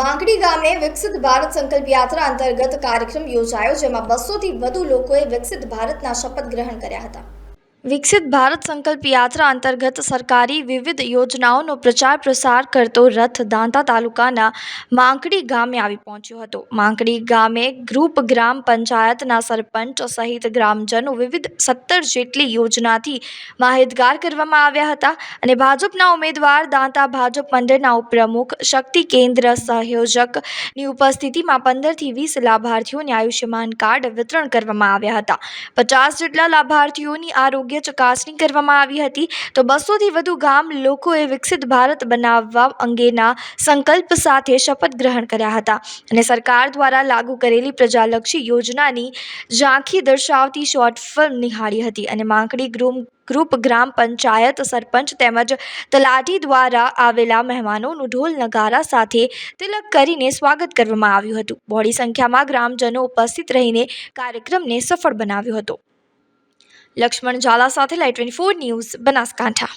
માંગડી ગામે વિકસિત ભારત સંકલ્પ યાત્રા અંતર્ગત કાર્યક્રમ યોજાયો, જેમાં બસોથી વધુ લોકોએ વિકસિત ભારતના શપથ ગ્રહણ કર્યા હતા. વિકસિત ભારત સંકલ્પ યાત્રા અંતર્ગત સરકારી વિવિધ યોજનાઓનો પ્રચાર પ્રસાર કરતો રથ દાંતા તાલુકાના માંકડી ગામે આવી પહોંચ્યો હતો. માંકડી ગામે ગ્રુપ ગ્રામ પંચાયતના સરપંચ સહિત ગ્રામજનો વિવિધ સત્તર જેટલી યોજનાથી માહિતગાર કરવામાં આવ્યા હતા અને ભાજપના ઉમેદવાર દાંતા ભાજપ મંડળના ઉપપ્રમુખ, શક્તિ કેન્દ્ર સંયોજકની ઉપસ્થિતિમાં પંદરથી વીસ લાભાર્થીઓને આયુષ્યમાન કાર્ડ વિતરણ કરવામાં આવ્યા હતા. પચાસ જેટલા લાભાર્થીઓની આરોગ્ય ચકાસણી કરવામાં આવી હતી. તો બસોથી વધુ ગામ લોકોએ વિકસિત ભારત બનાવવા અંગેના સંકલ્પ સાથે શપથ ગ્રહણ કર્યા હતા. અને સરકાર દ્વારા લાગુ કરેલી પ્રજાલક્ષી યોજનાની ઝાંખી દર્શાવતી શોર્ટ ફિલ્મ નિહાળી હતી. અને માંકડી ગ્રુમ, ગ્રુપ, ગ્રામ પંચાયત સરપંચ તેમજ તલાટી દ્વારા આવેલા મહેમાનોનું ઢોલ નગારા સાથે તિલક કરીને સ્વાગત કરવામાં આવ્યું હતું. બહોળી સંખ્યામાં ગ્રામજનો ઉપસ્થિત રહીને કાર્યક્રમને સફળ બનાવ્યો હતો. લક્ષ્મણ ઝાલા સાથે લાઈ ટ્વેન્ટી ફોર ન્યૂઝ બનાસકાંઠા.